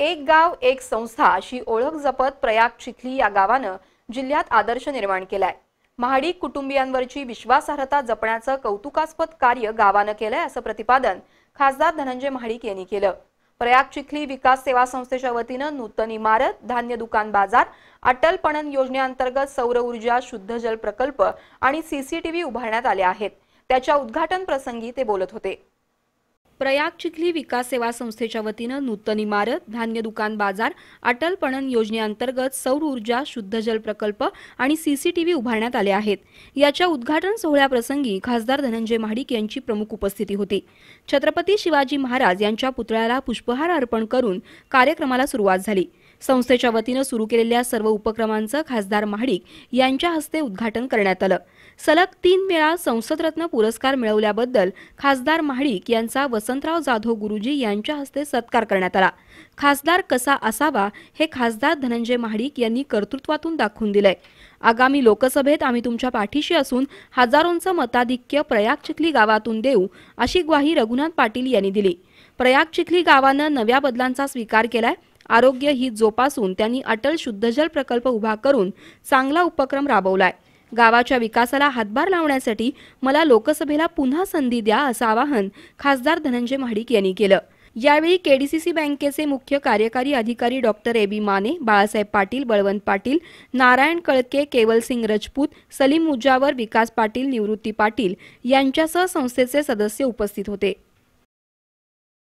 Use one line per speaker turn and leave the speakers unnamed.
एक गाव एक संस्था अशी ओळख जपत प्रयाग चिखली या गावानं जिल्ह्यात आदर्श निर्माण केलाय. महाडिक कुटुंबियांवरची विश्वासार्हता जपण्याचं कौतुकास्पद कार्य गावानं केलंय असं प्रतिपादन खासदार धनंजय महाडिक यांनी केलं. प्रयाग चिखली विकास सेवा संस्थेच्या वतीनं नूतन इमारत धान्य दुकान बाजार अटल पणन योजनेअंतर्गत सौर ऊर्जा शुद्ध जल प्रकल्प आणि सीसीटीव्ही उभारण्यात आले आहेत. त्याच्या उद्घाटन प्रसंगी ते बोलत होते. प्रयाग चिखली विकास सेवा संस्थेच्या वतीनं नूतन इमारत धान्य दुकान बाजार अटल पणन योजनेअंतर्गत सौर ऊर्जा शुद्ध जल प्रकल्प आणि सीसीटीव्ही उभारण्यात आले आहेत. याच्या उद्घाटन सोहळ्याप्रसंगी खासदार धनंजय महाडिक यांची प्रमुख उपस्थिती होती. छत्रपती शिवाजी महाराज यांच्या पुतळ्याला पुष्पहार अर्पण करून कार्यक्रमाला सुरुवात झाली. संस्थेच्या वतीनं सुरू केलेल्या सर्व उपक्रमांचं खासदार महाडिक यांच्या हस्ते उद्घाटन करण्यात आलं. सलग तीन वेळा संसदरत्न पुरस्कार मिळवल्याबद्दल खासदार महाडिक यांचा वसंतराव जाधव गुरुजी यांच्या हस्ते सत्कार करण्यात आला. खासदार कसा असावा हे खासदार धनंजय महाडिक यांनी कर्तृत्वातून दाखवून दिलंय. आगामी लोकसभेत आम्ही तुमच्या पाठीशी असून हजारोंचं मताधिक्य प्रयाग चिखली गावातून देऊ अशी ग्वाही रघुनाथ पाटील यांनी दिली. प्रयाग चिखली गावानं नव्या बदलांचा स्वीकार केलाय. आरोग्य ही जोपासून त्यांनी अटल शुद्धजल प्रकल्प उभा करून चांगला उपक्रम राबवलाय. गावाच्या विकासाला हातभार लावण्यासाठी मला लोकसभेला पुन्हा संधी द्या असं आवाहन खासदार धनंजय महाडिक यांनी केलं. यावेळी केडीसीसी बँकेचे मुख्य कार्यकारी अधिकारी doctor A B Mane Balasaheb Patil Balwant Patil Narayan कळके केवलसिंग Rajput Salim Mujawar Vikas Patil Nivrutti Patil यांच्यासह संस्थेचे सदस्य उपस्थित होते.